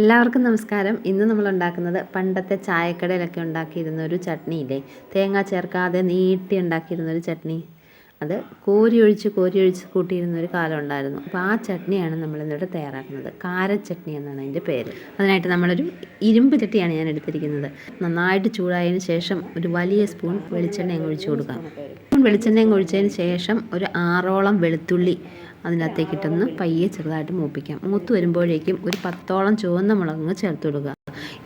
എല്ലാവർക്കും നമസ്കാരം. ഇന്ന് നമ്മൾ ഉണ്ടാക്കുന്നത് പണ്ടത്തെ ചായക്കടയിലൊക്കെ ഉണ്ടാക്കിയിരുന്ന ഒരു ചട്നി ഇല്ലേ? തേങ്ങ ചേർക്കാതെ നീട്ടി ഉണ്ടാക്കിയിരുന്ന ഒരു ചട്നി. അത് കോരി ഒഴിച്ച് കോരി ഒഴിച്ച് കൂട്ടിയിരുന്ന ഒരു കാലം ഉണ്ടായിരുന്നു. അപ്പോൾ ആ ചട്നിയാണ് നമ്മൾ ഇന്നിവിടെ തയ്യാറാക്കുന്നത്. കാരച്ചട്നി എന്നാണ് അതിന്റെ പേര്. അതിനായിട്ട് നമ്മളൊരു ഇരുമ്പ് ചട്ടിയാണ് ഞാൻ എടുത്തിരിക്കുന്നത്. നന്നായിട്ട് ചൂടായതിന് ശേഷം ഒരു വലിയ സ്പൂൺ വെളിച്ചെണ്ണ അങ്ങ് ഒഴിച്ചു കൊടുക്കാം. വെളിച്ചെണ്ണ അങ്ങ് ഒഴിച്ചതിന് ശേഷം ഒരു ആറോളം വെളുത്തുള്ളി അതിനകത്തേക്ക് ഇട്ടൊന്ന് പയ്യെ ചെറുതായിട്ട് മൂപ്പിക്കാം. മൂത്ത് വരുമ്പോഴേക്കും ഒരു പത്തോളം ചുവന്ന മുളക് ചേർത്ത് കൊടുക്കുക.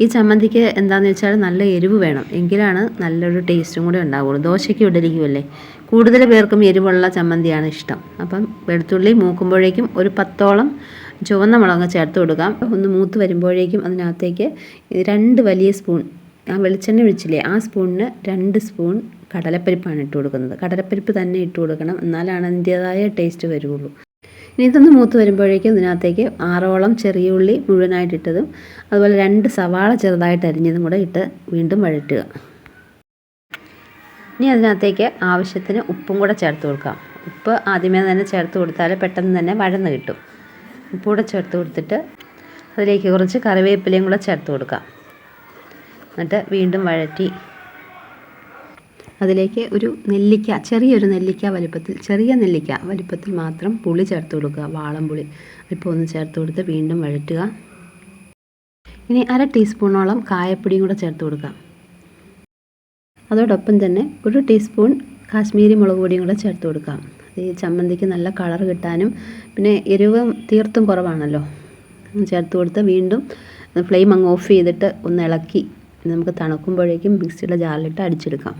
ഈ ചമ്മന്തിക്ക് എന്താണെന്ന് വെച്ചാൽ നല്ല എരിവ് വേണം. എങ്കിലാണ് നല്ലൊരു ടേസ്റ്റും കൂടെ ഉണ്ടാവുള്ളൂ. ദോശയ്ക്ക് ഇടലിക്കുമല്ലേ കൂടുതൽ പേർക്കും എരിവുള്ള ചമ്മന്തിയാണ് ഇഷ്ടം. അപ്പം വെളുത്തുള്ളി മൂക്കുമ്പോഴേക്കും ഒരു പത്തോളം ചുവന്ന മുളക് ചേർത്ത് കൊടുക്കാം. ഒന്ന് മൂത്ത് വരുമ്പോഴേക്കും അതിനകത്തേക്ക് രണ്ട് വലിയ സ്പൂൺ ആ വെളിച്ചെണ്ണ ഒഴിച്ചില്ലേ ആ സ്പൂണിന് രണ്ട് സ്പൂൺ കടലപ്പരിപ്പാണ് ഇട്ട് കൊടുക്കുന്നത്. കടലപ്പരിപ്പ് തന്നെ ഇട്ട് കൊടുക്കണം എന്നാലാണ് അതിന്റേതായ ടേസ്റ്റ് വരുള്ളൂ. ഇനി ഇതൊന്ന് മൂത്ത് വരുമ്പോഴേക്കും ഇതിനകത്തേക്ക് ആറോളം ചെറിയ ഉള്ളി മുഴുവനായിട്ട് ഇട്ടതും അതുപോലെ രണ്ട് സവാള ചെറുതായിട്ട് അരിഞ്ഞതും കൂടെ ഇട്ട് വീണ്ടും വഴറ്റുക. ഇനി അതിനകത്തേക്ക് ആവശ്യത്തിന് ഉപ്പും കൂടെ ചേർത്ത് കൊടുക്കാം. ഉപ്പ് ആദ്യമേ തന്നെ ചേർത്ത് കൊടുത്താൽ പെട്ടെന്ന് തന്നെ വഴന്ന് കിട്ടും. ഉപ്പ് കൂടെ ചേർത്ത് കൊടുത്തിട്ട് അതിലേക്ക് കുറച്ച് കറിവേപ്പിലയും കൂടെ ചേർത്ത് കൊടുക്കാം. എന്നിട്ട് വീണ്ടും വഴറ്റി. അതിലേക്ക് ഒരു നെല്ലിക്ക ചെറിയൊരു നെല്ലിക്ക വലിപ്പത്തിൽ ചെറിയ നെല്ലിക്ക വലിപ്പത്തിൽ മാത്രം പുളി ചേർത്ത് കൊടുക്കുക വാളംപുളി ഇപ്പോൾ ഒന്ന് ചേർത്ത് കൊടുത്ത് വീണ്ടും വഴറ്റുക. ഇനി അര ടീസ്പൂണോളം കായപ്പൊടിയും കൂടെ ചേർത്ത് കൊടുക്കാം അതോടൊപ്പം തന്നെ ഒരു ടീസ്പൂൺ കാശ്മീരി മുളക് പൊടിയും കൂടെ ചേർത്ത് കൊടുക്കാം ഈ ചമ്മന്തിക്ക് നല്ല കളർ കിട്ടാനും പിന്നെ എരിവ് തീർത്തും കുറവാണല്ലോ. ചേർത്ത് കൊടുത്ത് വീണ്ടും ഫ്ലെയിം അങ്ങ് ഓഫ് ചെയ്തിട്ട് ഒന്ന് ഇളക്കി നമുക്ക് തണുക്കുമ്പോഴേക്കും മിക്സിയുടെ ജാറിലിട്ട് അടിച്ചെടുക്കാം.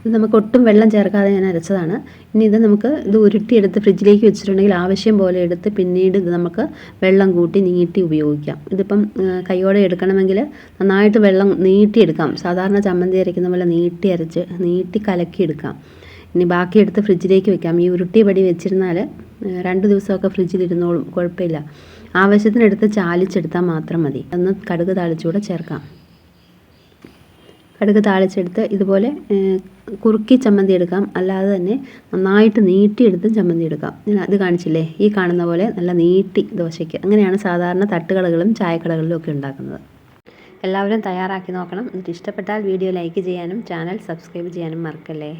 ഇത് നമുക്ക് ഒട്ടും വെള്ളം ചേർക്കാതെ ഞാൻ അരച്ചതാണ്. ഇനി ഇത് നമുക്ക് ഇത് ഉരുട്ടിയെടുത്ത് ഫ്രിഡ്ജിലേക്ക് വെച്ചിട്ടുണ്ടെങ്കിൽ ആവശ്യം പോലെ എടുത്ത് പിന്നീട് ഇത് നമുക്ക് വെള്ളം കൂട്ടി നീട്ടി ഉപയോഗിക്കാം. ഇതിപ്പം കൈയോടെ എടുക്കണമെങ്കിൽ നന്നായിട്ട് വെള്ളം നീട്ടിയെടുക്കാം. സാധാരണ ചമ്മന്തി അരയ്ക്കുന്ന പോലെ നീട്ടി അരച്ച് നീട്ടി കലക്കിയെടുക്കാം. ഇനി ബാക്കി എടുത്ത് ഫ്രിഡ്ജിലേക്ക് വെക്കാം. ഈ ഉരുട്ടി പടി വെച്ചിരുന്നാൽ രണ്ട് ദിവസമൊക്കെ ഫ്രിഡ്ജിലിരുന്നോളും കുഴപ്പമില്ല. ആവശ്യത്തിനെടുത്ത് ചാലിച്ചെടുത്താൽ മാത്രം മതി. ഒന്ന് കടുക് താളിച്ചുകൂടെ ചേർക്കാം. കടുക് താളിച്ചെടുത്ത് ഇതുപോലെ കുറുക്കി ചമ്മന്തി എടുക്കാം. അല്ലാതെ തന്നെ നന്നായിട്ട് നീട്ടിയെടുത്ത് ചമ്മന്തി എടുക്കാം. ഞാൻ അത് കാണിച്ചില്ലേ? ഈ കാണുന്ന പോലെ നല്ല നീട്ടി ദോശയ്ക്ക്. അങ്ങനെയാണ് സാധാരണ തട്ടുകടകളും ചായക്കടകളിലും ഒക്കെ ഉണ്ടാക്കുന്നത്. എല്ലാവരും തയ്യാറാക്കി നോക്കണം. എന്നിട്ട് ഇഷ്ടപ്പെട്ടാൽ വീഡിയോ ലൈക്ക് ചെയ്യാനും ചാനൽ സബ്സ്ക്രൈബ് ചെയ്യാനും മറക്കല്ലേ?